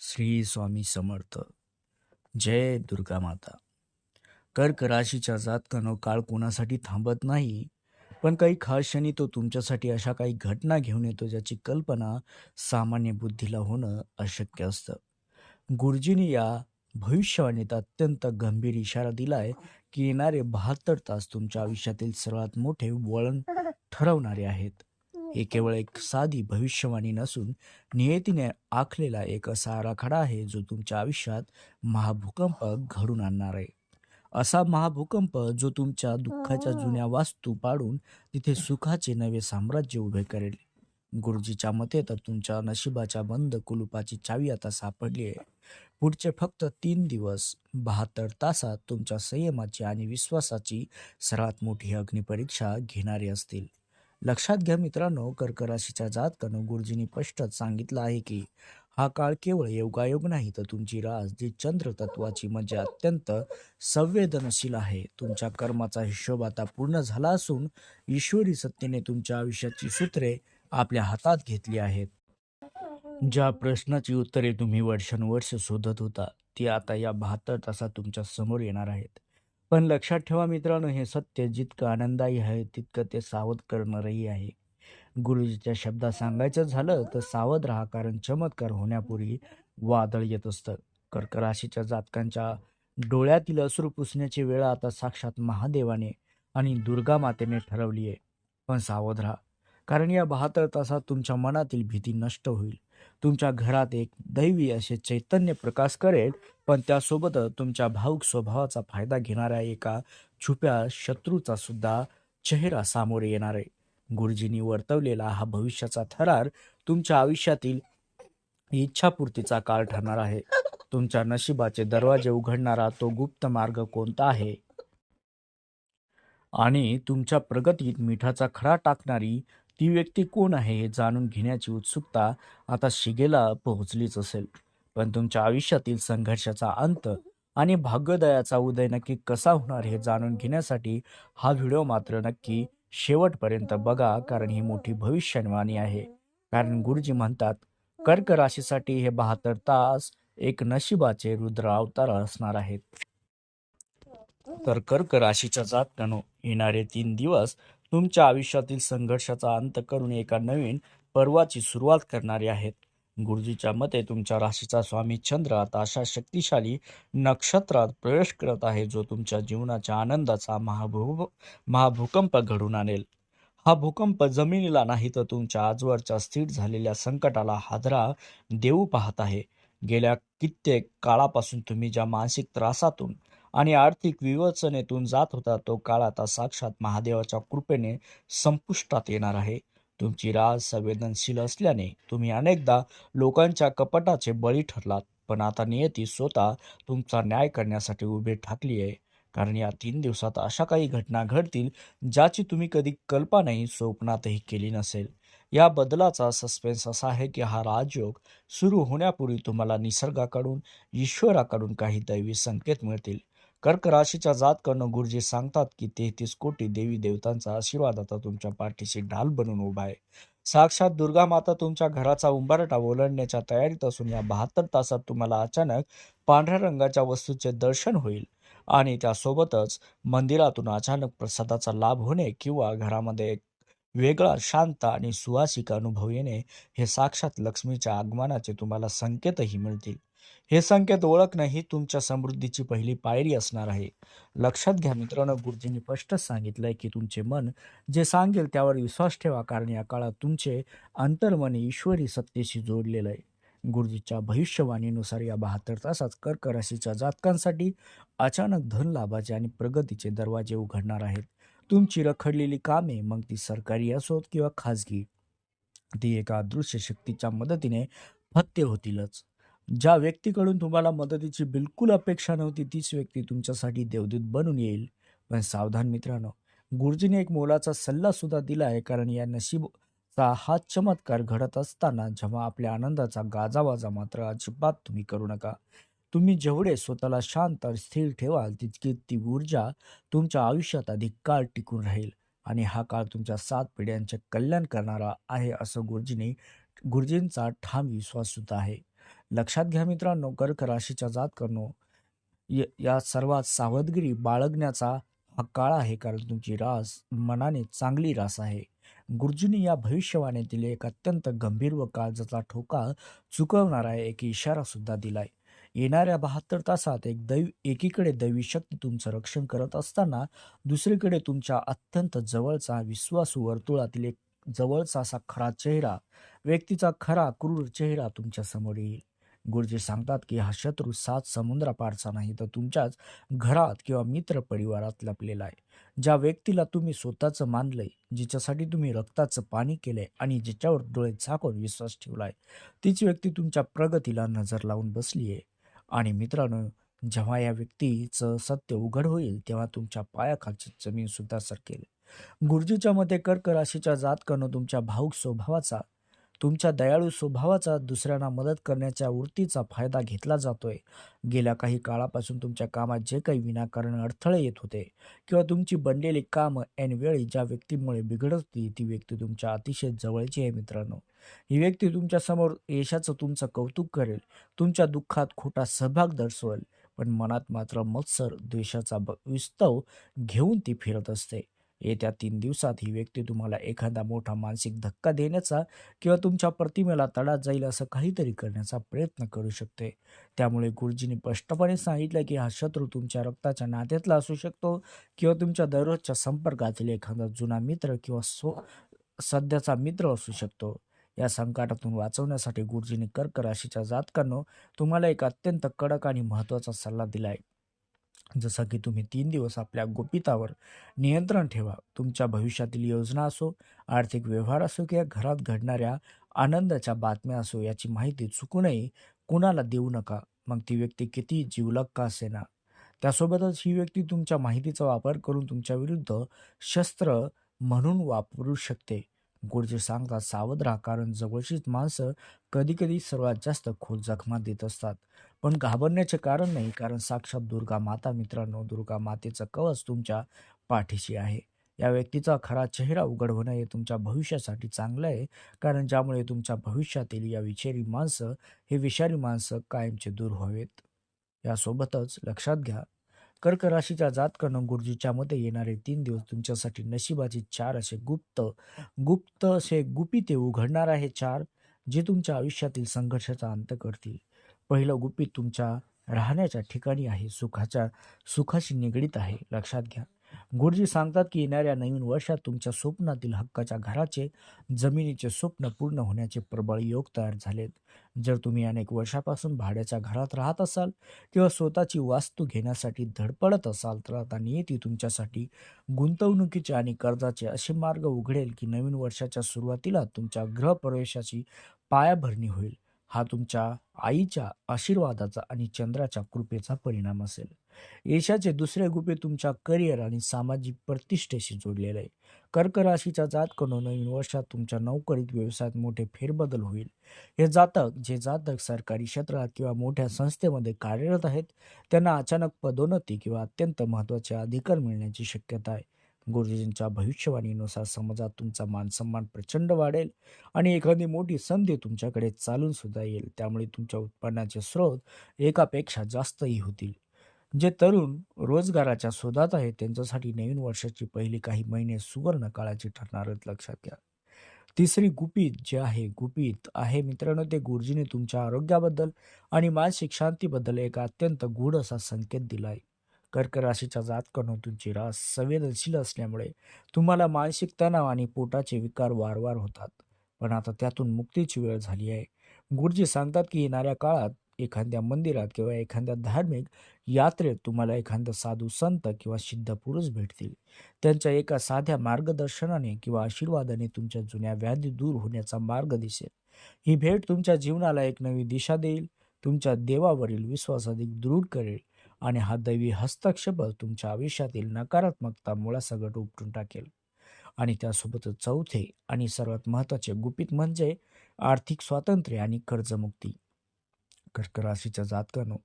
श्री स्वामी समर्थ. जय दुर्गा माता. कर्क राशीच्या जातकानं काळ कोणासाठी थांबत नाही पण काही खास क्षणी तो तुमच्यासाठी अशा काही घटना घेऊन येतो ज्याची कल्पना सामान्य बुद्धीला होणं अशक्य असतं. गुरुजींनी या भविष्यवाणीत अत्यंत गंभीर इशारा दिलाय की येणारे बहात्तर तास तुमच्या आयुष्यातील सर्वात मोठे वळण ठरवणारे आहेत. हे केवळ एक साधी भविष्यवाणी नसून नियतीने आखलेला एक असा आराखडा आहे जो तुमच्या आयुष्यात महाभूकंप घडून आणणार आहे. असा महाभूकंप जो तुमच्या दुःखाच्या जुन्या वास्तू पाडून तिथे सुखाचे नवे साम्राज्य उभे करेल. गुरुजीच्या मते तर तुमच्या नशिबाच्या बंद कुलुपाची चावी आता सापडली आहे. पुढचे फक्त तीन दिवस बहात्तर तासात तुमच्या संयमाची आणि विश्वासाची सर्वात मोठी अग्निपरीक्षा घेणारे असतील. लक्षात घ्या मित्रांनो कर्क राशीच्या जातकानं गुरुजींनी स्पष्टच सांगितलं आहे की हा काळ केवळ योगायोग नाही तर तुमची रास जी चंद्र तत्वाची म्हणजे अत्यंत संवेदनशील आहे. तुमच्या कर्माचा हिशोब आता पूर्ण झाला असून ईश्वरी सत्तेने तुमच्या आयुष्याची सूत्रे आपल्या हातात घेतली आहेत. ज्या प्रश्नाची उत्तरे तुम्ही वर्षानुवर्ष शोधत होता ती आता या बहात्तर तासात तुमच्यासमोर येणार आहेत. पण लक्षात ठेवा मित्रांनो हे सत्य जितकं आनंददायी आहे तितकं ते सावध करणारही आहे. गुरुजीच्या शब्दात सांगायचं झालं तर सावध राहा कारण चमत्कार होण्यापूर्वी वादळ येत असतं. कर्क राशीच्या जातकांच्या डोळ्यातील अश्रू पुसण्याची वेळ आता साक्षात महादेवाने आणि दुर्गा मातेने ठरवली आहे. पण सावध राहा कारण या बहात्तर तासात तुमच्या मनातील भीती नष्ट होईल. तुमच्या घरात एक दैवी असे चैतन्य प्रकाश करेल पण त्यासोबत तुमच्या भाऊक स्वभावाचा फायदा घेणाऱ्या एका छुप्या शत्रूचा सुद्धा चेहरा सामोरे येणार आहे. गुरुजींनी वर्तवलेला हा भविष्याचा थरार तुमच्या आयुष्यातील इच्छापूर्तीचा काळ ठरणार आहे. तुमच्या नशिबाचे दरवाजे उघडणारा तो गुप्त मार्ग कोणता आहे? आणि तुमच्या प्रगतीत मिठाचा खडा टाकणारी ती व्यक्ती कोण आहे हे जाणून घेण्याची उत्सुकता आता शिगेला पोहोचलीच असेल. पण तुमच्या आयुष्यातील संघर्षाचा अंत आणि भाग्योदयाचा उदय नक्की कसा होणार हे जाणून घेण्यासाठी हा व्हिडिओ मात्र नक्की शेवटपर्यंत बघा कारण ही मोठी भविष्यवाणी आहे. कारण गुरुजी म्हणतात कर्क राशीसाठी हे बहात्तर तास एक नशिबाचे रुद्र अवतार असणार आहेत. तर कर्क राशीच्या जातकानो येणारे तीन दिवस तुमच्या आयुष्यातील संघर्षाचा अंत करून एका नवीन पर्वाची सुरुवात करणारे आहेत. गुरुजीच्या मते तुमच्या राशीचा स्वामी चंद्र आता अशा शक्तिशाली नक्षत्रात प्रवेश करत आहे जो तुमच्या जीवनाच्या आनंदाचा महाभू महाभूकंप घडून आणेल. हा भूकंप जमिनीला नाही तर तुमच्या आजवरच्या स्थिर झालेल्या संकटाला हादरा देऊ पाहत आहे. गेल्या कित्येक काळापासून तुम्ही ज्या मानसिक त्रासातून आणि आर्थिक विवचनेतून जात होता तो काळ आता साक्षात महादेवाच्या कृपेने संपुष्टात येणार आहे. तुमची राज संवेदनशील असल्याने तुम्ही अनेकदा लोकांच्या कपटाचे बळी ठरलात पण आता नियती स्वतः तुमचा न्याय करण्यासाठी उभे ठाकली आहे कारण या तीन दिवसात अशा काही घटना घडतील ज्याची तुम्ही कधी कल्पनाही स्वप्नातही केली नसेल. या बदलाचा सस्पेन्स असा आहे की हा राजयोग सुरू होण्यापूर्वी तुम्हाला निसर्गाकडून ईश्वराकडून काही दैवी संकेत मिळतील. कर्क राशीच्या जातकडनं गुरुजी सांगतात की तेहतीस कोटी देवी देवतांचा आशीर्वाद आता तुमच्या पाठीशी ढाल बनून उभा आहे. साक्षात दुर्गा माता तुमच्या घराचा उंबरटा ओलांडण्याच्या तयारीत असून या बहात्तर तासात तुम्हाला अचानक पांढऱ्या रंगाच्या वस्तूचे दर्शन होईल आणि त्यासोबतच मंदिरातून अचानक प्रसादाचा लाभ होणे किंवा घरामध्ये एक वेगळा शांत आणि सुवासिक अनुभव येणे हे साक्षात लक्ष्मीच्या आगमनाचे तुम्हाला संकेतही मिळतील. हे संकेत ओळखणं ही तुमच्या समृद्धीची पहिली पायरी असणार आहे. लक्षात घ्या मित्रांनो गुरुजींनी स्पष्ट सांगितलंय की तुमचे मन जे सांगेल त्यावर विश्वास ठेवा कारण या काळात तुमचे अंतर्मन ईश्वरी सत्तेशी जोडलेलं आहे. गुरुजीच्या भविष्यवाणीनुसार या बहात्तर तासात कर्क राशीच्या जातकांसाठी अचानक धन लाभाचे आणि प्रगतीचे दरवाजे उघडणार आहेत. तुमची रखडलेली कामे मग ती सरकारी असोत किंवा खाजगी ती एका अदृश्य शक्तीच्या मदतीने फत्ते होतीलच. ज्या व्यक्तीकडून तुम्हाला मदतीची बिलकुल अपेक्षा नव्हती तीच व्यक्ती तुमच्यासाठी देवदूत बनून येईल. पण सावधान मित्रांनो गुरुजीने एक मोलाचा सल्ला सुद्धा दिला आहे कारण या नशीबचा हा चमत्कार घडत असताना जेव्हा आपल्या आनंदाचा गाजावाजा मात्र अजिबात तुम्ही करू नका. तुम्ही जेवढे स्वतःला शांत स्थिर ठेवाल तितकी ती ऊर्जा तुमच्या आयुष्यात अधिक काळ टिकून राहील. आणि हा काळ तुमच्या सात पिढ्यांचे कल्याण करणारा आहे असं गुरुजीने गुरुजींचा ठाम विश्वास सुद्धा आहे. लक्षात घ्या मित्रांनो कर्क राशीच्या जातकांनो य- या सर्वात सावधगिरी बाळगण्याचा हा काळ आहे. कारण तुमची रास मनाने चांगली रास आहे. गुरुजींनी या भविष्यवाणीतील एक अत्यंत गंभीर व काळजाचा ठोका चुकवणारा एक इशारा सुद्धा दिलाय. येणाऱ्या बहात्तर तासात एक दैव एकीकडे दैवी शक्ती तुमचं रक्षण करत असताना दुसरीकडे तुमच्या अत्यंत जवळचा विश्वासू वर्तुळातील एक जवळचा असा खरा चेहरा व्यक्तीचा खरा क्रूर चेहरा तुमच्यासमोर येईल. गुरुजी सांगतात की हा शत्रू सात समुद्रापारचा नाही तर तुमच्याच घरात किंवा मित्र परिवारात लपलेला आहे. ज्या व्यक्तीला तुम्ही स्वतःचं मानलंय जिच्यासाठी तुम्ही रक्ताचं पाणी केलंय आणि जिच्यावर डोळे झाकून विश्वास ठेवलाय तीच व्यक्ती तुमच्या प्रगतीला नजर लावून बसली आहे. आणि मित्रांनो जेव्हा या व्यक्तीचं सत्य उघड होईल तेव्हा तुमच्या पायाखालची जमीन सुद्धा सरकेल गुरुजीच्या मते कर्क राशीच्या जातकानं तुमच्या भाऊक स्वभावाचा तुमच्या दयाळू स्वभावाचा दुसऱ्यांना मदत करण्याच्या वृत्तीचा फायदा घेतला जातोय. गेल्या काही काळापासून तुमच्या कामात जे काही विनाकारण अडथळे येत होते किंवा तुमची बनलेली कामं ऐनवेळी ज्या व्यक्तीमुळे बिघडत होती ती व्यक्ती तुमच्या अतिशय जवळची आहे मित्रांनो. ही व्यक्ती तुमच्यासमोर यशाचं तुमचं कौतुक करेल तुमच्या दुःखात खोटा सहभाग दर्शवेल पण मनात मात्र मत्सर द्वेषाचा विस्तव घेऊन ती फिरत असते. येत्या तीन दिवसात ही व्यक्ती तुम्हाला एखादा मोठा मानसिक धक्का देण्याचा किंवा तुमच्या प्रतिमेला तडा जाईल असं काहीतरी करण्याचा प्रयत्न करू शकते. त्यामुळे गुरुजींनी स्पष्टपणे सांगितलं की हा शत्रू तुमच्या रक्ताच्या नात्यातला असू शकतो किंवा तुमच्या दररोजच्या संपर्कातील एखादा जुना मित्र किंवा सो सध्याचा मित्र असू शकतो. या संकटातून वाचवण्यासाठी गुरुजींनी कर्क राशीच्या जातकांनो तुम्हाला एक अत्यंत कडक आणि महत्त्वाचा सल्ला दिला आहे जसं की तुम्ही तीन दिवस आपल्या गोपितावर नियंत्रण ठेवा. तुमच्या भविष्यातील योजना असो आर्थिक व्यवहार असो किंवा घरात घडणाऱ्या आनंदाच्या बातम्या असो याची माहिती चुकूनही कुणाला देऊ नका. मग ती व्यक्ती किती जीवलग का असेना? त्यासोबतच ही व्यक्ती तुमच्या माहितीचा वापर करून तुमच्या विरुद्ध शस्त्र म्हणून वापरू शकते. गुरुजी सांगतात सावध राहा कारण जवळचीच माणसं कधी कधी सर्वात जास्त खोल जखमा देत असतात. पण घाबरण्याचे कारण नाही कारण साक्षात दुर्गा माता मित्रांनो दुर्गा मातेचं कवच तुमच्या पाठीशी आहे. या व्यक्तीचा खरा चेहरा उघड होणं हे तुमच्या भविष्यासाठी चांगलं आहे कारण ज्यामुळे तुमच्या भविष्यातील या विषारी माणसं हे विषारी माणसं कायमचे दूर व्हावेत. यासोबतच लक्षात घ्या कर्क राशीच्या जातकनं गुरुजीच्या मते येणारे तीन दिवस तुमच्यासाठी नशिबाचे चार असे गुप्त गुप्त असे गुपिते उघडणार आहे चार जे तुमच्या आयुष्यातील संघर्षाचा अंत करतील. पहिलं गुपित तुमच्या राहण्याच्या ठिकाणी आहे सुखाच्या सुखाशी निगडीत आहे. लक्षात घ्या. गुरुजी सांगतात की येणाऱ्या नवीन वर्षात तुमच्या स्वप्नातील हक्काच्या घराचे जमिनीचे स्वप्न पूर्ण होण्याचे प्रबळ योग तयार झालेत. जर तुम्ही अनेक वर्षापासून भाड्याच्या घरात राहत असाल किंवा स्वतःची वास्तू घेण्यासाठी धडपडत असाल तर आता नियती तुमच्यासाठी गुंतवणुकीचे आणि कर्जाचे असे मार्ग उघडेल की नवीन वर्षाच्या सुरुवातीला तुमच्या गृहप्रवेशाची पायाभरणी होईल. हा तुमच्या आईच्या आशीर्वादाचा आणि चंद्राच्या कृपेचा परिणाम असेल. यशाचे दुसरे गुपे तुमच्या करिअर आणि सामाजिक प्रतिष्ठेशी जोडलेले आहे. कर्क राशीच्या जातकडून नवीन वर्षात तुमच्या नोकरीत व्यवसायात मोठे फेरबदल होईल. हे जातक जे जातक सरकारी क्षेत्रात किंवा मोठ्या संस्थेमध्ये कार्यरत आहेत त्यांना अचानक पदोन्नती किंवा अत्यंत महत्त्वाचे अधिकार मिळण्याची शक्यता आहे. गुरुजींच्या भविष्यवाणीनुसार समाजात तुमचा मानसन्मान प्रचंड वाढेल आणि एखादी मोठी संधी तुमच्याकडे चालून सुद्धा येईल. त्यामुळे तुमच्या उत्पन्नाचे स्रोत एकापेक्षा जास्तही होतील. जे तरुण रोजगाराच्या शोधात आहेत त्यांच्यासाठी नवीन वर्षाची पहिली काही महिने सुवर्ण काळाची ठरणार लक्षात घ्या. तिसरी गुपित जे आहे गुपित आहे मित्रांनो ते गुरुजीने तुमच्या आरोग्याबद्दल आणि मानसिक शांतीबद्दल एक अत्यंत गूढ असा संकेत दिला आहे कर्क राशीच्या जातकडून तुमची रास संवेदनशील असल्यामुळे तुम्हाला मानसिक तणाव आणि पोटाचे विकार वारंवार होतात. पण आता त्यातून मुक्तीची वेळ झाली आहे. गुरुजी सांगतात की येणाऱ्या काळात एखाद्या मंदिरात किंवा एखाद्या धार्मिक यात्रेत तुम्हाला एखादा साधू संत किंवा सिद्ध पुरुष भेटतील. त्यांच्या एका साध्या मार्गदर्शनाने किंवा आशीर्वादाने तुमच्या जुन्या व्याधी दूर होण्याचा मार्ग दिसेल. ही भेट तुमच्या जीवनाला एक नवी दिशा देईल. तुमच्या देवावरील विश्वास अधिक दृढ करेल. आणि हा दैवी हस्तक्षेप तुमच्या आयुष्यातील नकारात्मकता मुळासकट उपटून टाकेल. आणि त्यासोबतच चौथे आणि सर्वात महत्त्वाचे गुपित म्हणजे आर्थिक स्वातंत्र्य आणि कर्जमुक्ती. कर्क राशीच्या जातकानो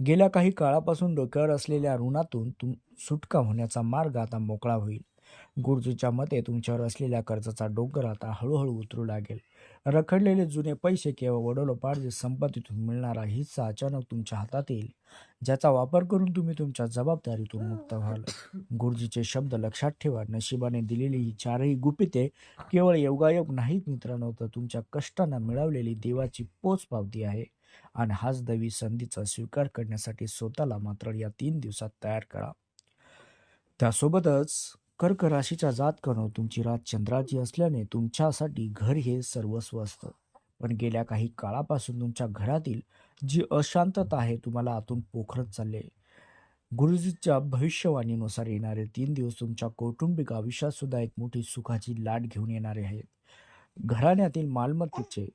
गेल्या काही काळापासून डोक्यावर असलेल्या ऋणातून तुम सुटका होण्याचा मार्ग आता मोकळा होईल. गुरुजीच्या मते तुमच्यावर असलेल्या कर्जाचा डोंगर आता हळूहळू उतरू लागेल. रखडलेले जुने पैसे किंवा वडोलोपार्जित संपत्तीतून मिळणारा हिस्सा अचानक तुमच्या हातात येईल. ज्याचा वापर करून तुम्ही तुमच्या जबाबदारीतून मुक्त व्हाल. गुरुजीचे शब्द लक्षात ठेवा. नशिबाने दिलेली ही चारही गुपिते केवळ योगायोग नाहीत मित्रांनो तर तुमच्या कष्टांना मिळवलेली देवाची पोच पावती आहे. आणि हाच दवी संधीचा स्वीकार करण्यासाठी स्वतःला मात्र या तीन दिवसात तयार करा. त्यासोबतच कर्क राशीच्या जात करणं तुमची रात चंद्राची असल्याने तुमच्यासाठी घर हे सर्वस्व असतं. पण गेल्या काही काळापासून तुमच्या घरातील जी अशांतता आहे तुम्हाला आतून पोखरत चालले गुरुजीच्या भविष्यवाणीनुसार येणारे तीन दिवस तुमच्या कौटुंबिक आयुष्यात सुद्धा एक मोठी सुखाची लाट घेऊन येणारे आहेत. घराण्यातील मालमत्तेचे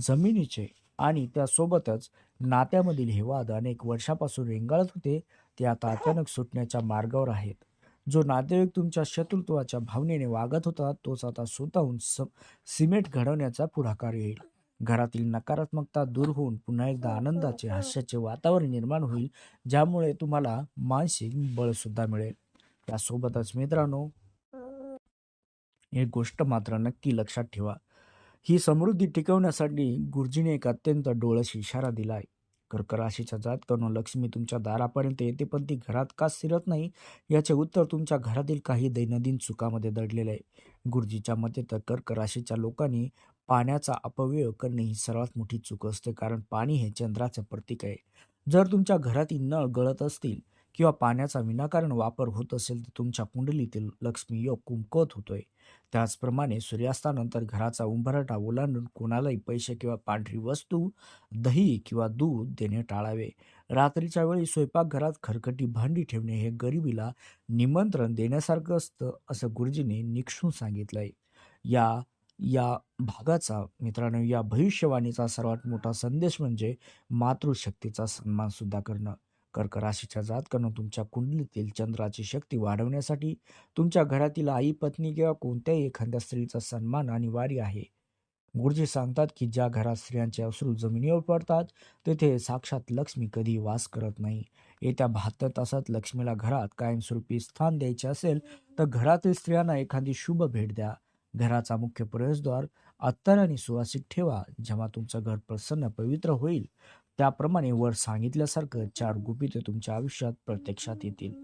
जमिनीचे आणि त्यासोबतच नात्यामधील हे वाद अनेक वर्षापासून रेंगाळत होते ते आता अचानक सुटण्याच्या मार्गावर आहेत. जो नातेवाईक तुमच्या शत्रुत्वाच्या भावनेने वागत होता तोच आता स्वतःहून स सिमेंट घडवण्याचा पुढाकार येईल घरातील नकारात्मकता दूर होऊन पुन्हा एकदा आनंदाचे हास्याचे वातावरण निर्माण होईल ज्यामुळे तुम्हाला मानसिक बळ सुद्धा मिळेल. त्यासोबतच मित्रांनो एक गोष्ट मात्र नक्की लक्षात ठेवा. ही समृद्धी टिकवण्यासाठी गुरुजीने एक अत्यंत डोळस इशारा दिला आहे राशीच्या जात करून लक्ष्मी तुमच्या दारापर्यंत येते पण ती घरात का शिरत नाही? याचे उत्तर तुमच्या घरातील काही दैनंदिन चुकामध्ये दडलेले आहे. गुरुजीच्या मते तर कर्क राशीच्या लोकांनी पाण्याचा अपव्यय करणे ही सर्वात मोठी चूक असते कारण पाणी हे चंद्राचे प्रतीक आहे. जर तुमच्या घरातील नळ गळत असतील किंवा पाण्याचा विनाकारण वापर होत असेल तर तुमच्या कुंडलीतील लक्ष्मी योग कुंकवत होतोय. त्याचप्रमाणे सूर्यास्तानंतर घराचा उंबरठा ओलांडून कोणालाही पैसे किंवा पांढरी वस्तू दही किंवा दूध देणे टाळावे. रात्रीच्या वेळी स्वयंपाकघरात खरकटी भांडी ठेवणे हे गरिबीला निमंत्रण देण्यासारखं असतं असं गुरुजीने निक्षून सांगितलंय. या या भागाचा मित्रांनो या भविष्यवाणीचा सर्वात मोठा संदेश म्हणजे मातृशक्तीचा सन्मान सुद्धा करणं. कर्क राशीच्या जातकानं तुमच्या कुंडलीतील चंद्राची शक्ती वाढवण्यासाठी तुमच्या घरातील आई पत्नी किंवा कोणत्याही एखाद्या स्त्रीचा सन्मान अनिवार्य आहे. गुरुजी सांगतात की ज्या घरात स्त्रियांचे अश्रू जमिनीवर पडतात तेथे साक्षात लक्ष्मी कधी वास करत नाही. येत्या बहात्तर तासात लक्ष्मीला घरात कायमस्वरूपी स्थान द्यायचे असेल तर घरातील स्त्रियांना एखादी शुभ भेट द्या. घराचा मुख्य प्रवेशद्वार अत्तर आणि सुवासिक ठेवा जेव्हा तुमचं घर प्रसन्न पवित्र होईल. त्याप्रमाणे वर सांगितल्यासारखं चार गुपिते तुमच्या आयुष्यात प्रत्यक्षात येतील.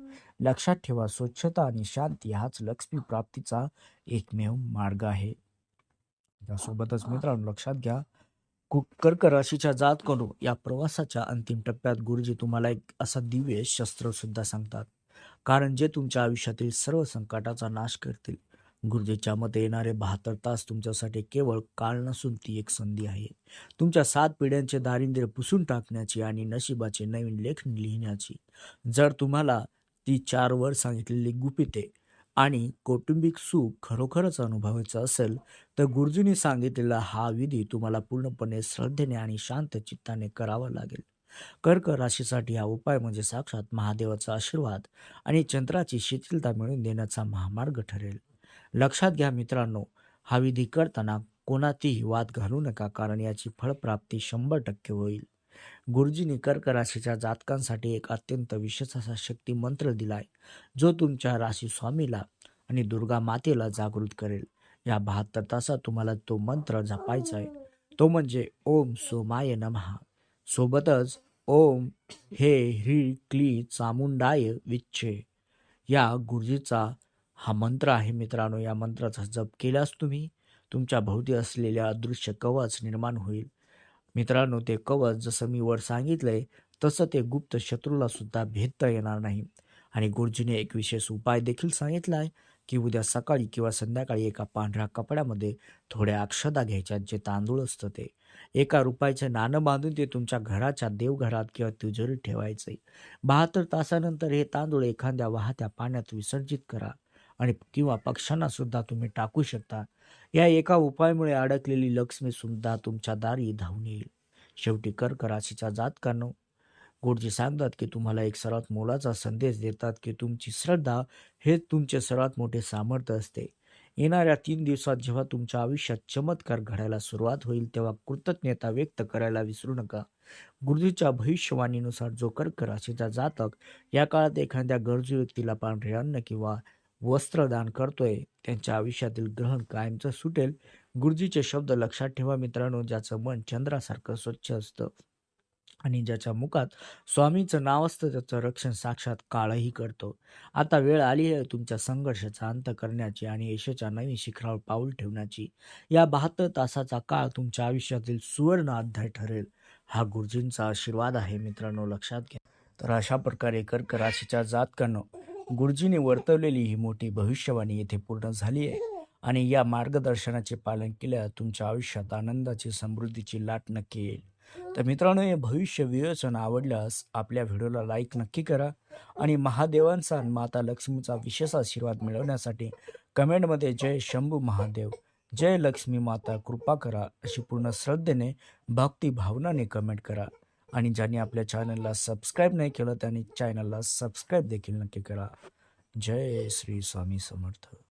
लक्षात ठेवा स्वच्छता आणि शांती हाच लक्ष्मी प्राप्तीचा एकमेव मार्ग आहे. त्यासोबतच मित्रांनो लक्षात घ्या कर्क राशीच्या जात करू या प्रवासाच्या अंतिम टप्प्यात गुरुजी तुम्हाला एक असा दिव्य शस्त्र सुद्धा सांगतात. कारण जे तुमच्या आयुष्यातील सर्व संकटाचा नाश करतील गुरुजीच्या मते येणारे बहात्तर तास तुमच्यासाठी केवळ काळ नसून ती एक संधी आहे. तुमच्या सात पिढ्यांचे दारिद्र्य पुसून टाकण्याची आणि नशिबाचे नवीन लेख लिहिण्याची. जर तुम्हाला ती चार वर सांगितलेली गुपिते आणि कौटुंबिक सुख खरोखरच अनुभवायचं असेल तर गुरुजींनी सांगितलेला हा विधी तुम्हाला पूर्णपणे श्रद्धेने आणि शांत चित्ताने करावा लागेल. कर्क राशीसाठी हा उपाय म्हणजे साक्षात महादेवाचा आशीर्वाद आणि चंद्राची शिथिलता मिळवून देण्याचा महामार्ग ठरेल. लक्षात घ्या मित्रांनो हा विधी करताना कोणातीही वाद घालू नका कारण याची फळप्राप्ती शंभर टक्के होईल. गुरुजींनी कर्क राशीच्या जातकांसाठी एक अत्यंत विशेष असा शक्ती मंत्र दिलाय जो तुमच्या राशी स्वामीला आणि दुर्गा मातेला जागृत करेल. या बहात्तर तासात तुम्हाला तो मंत्र जपायचा आहे. तो म्हणजे ओम सोमाय नमः. सोबतच ओम हे ह्री क्ली चामुंडाय विच्छे. या गुरुजीचा हा मंत्र आहे मित्रांनो या मंत्राचा जप केल्यास तुम्ही तुमच्या भोवती असलेल्या अदृश्य कवच निर्माण होईल. मित्रांनो ते कवच जसं मी वर सांगितलंय तसं ते गुप्त शत्रूला सुद्धा भेदता येणार नाही. आणि गुरुजीने एक विशेष उपाय देखील सांगितला आहे की उद्या सकाळी किंवा संध्याकाळी एका पांढऱ्या कपड्यामध्ये थोड्या अक्षदा घ्यायच्यात जे तांदूळ असतं ते. एका रुपयाचं नाणं बांधून ते तुमच्या घराच्या देवघरात किंवा तिजोरीत ठेवायचे. बहात्तर तासानंतर हे तांदूळ एखाद्या वाहत्या पाण्यात विसर्जित करा. आणि किंवा पक्ष्यांना सुद्धा तुम्ही टाकू शकता. या एका उपायामुळे अडकलेली लक्ष्मी सुद्धा तुमच्या दारी धावून येईल. शेवटी कर्क राशीच्या जातकांनो गुरुजी सांगतात की तुम्हाला एक सर्वात मोलाचा संदेश देतात की तुमची श्रद्धा हे तुमचे सर्वात मोठे सामर्थ्य असते. येणाऱ्या तीन दिवसात जेव्हा तुमच्या आयुष्यात चमत्कार घडायला सुरुवात होईल तेव्हा कृतज्ञता व्यक्त करायला विसरू नका. गुरुजीच्या भविष्यवाणीनुसार जो कर्क राशीचा जातक या काळात एखाद्या गरजू व्यक्तीला पांढरे अन्न किंवा वस्त्रदान करतोय त्यांच्या आयुष्यातील ग्रहण कायमचं सुटेल गुरुजीचे शब्द लक्षात ठेवा मित्रांनो ज्याचं मन चंद्रासारखं स्वच्छ असतं आणि ज्याच्या मुखात स्वामीचं नाव असतं त्याचं रक्षण साक्षात काळही करतो. आता वेळ आली आहे तुमच्या संघर्षाचा अंत करण्याची आणि यशाच्या नवीन शिखरावर पाऊल ठेवण्याची. या बहात्तर तासाचा काळ तुमच्या आयुष्यातील सुवर्ण अध्याय ठरेल हा गुरुजींचा आशीर्वाद आहे मित्रांनो लक्षात घ्या. तर अशा प्रकारे कर्क राशीच्या जातकांनो गुरुजीने वर्तवलेली ही मोठी भविष्यवाणी येथे पूर्ण झाली आहे. आणि या मार्गदर्शनाचे पालन केल्यास तुमच्या आयुष्यात आनंदाची समृद्धीची लाट नक्की येईल. तर मित्रांनो हे भविष्य विवेचन आवडल्यास आपल्या व्हिडिओला लाईक नक्की करा आणि महादेवांचा आणि माता लक्ष्मीचा विशेष आशीर्वाद मिळवण्यासाठी कमेंटमध्ये जय शंभू महादेव जय लक्ष्मी माता कृपा करा अशी पूर्ण श्रद्धेने भक्ती भावनाने कमेंट करा. आणि ज्यांनी आपल्या चॅनलला सबस्क्राईब नाही केलं त्यांनी चॅनलला सबस्क्राईब देखील नक्की करा. जय श्री स्वामी समर्थ.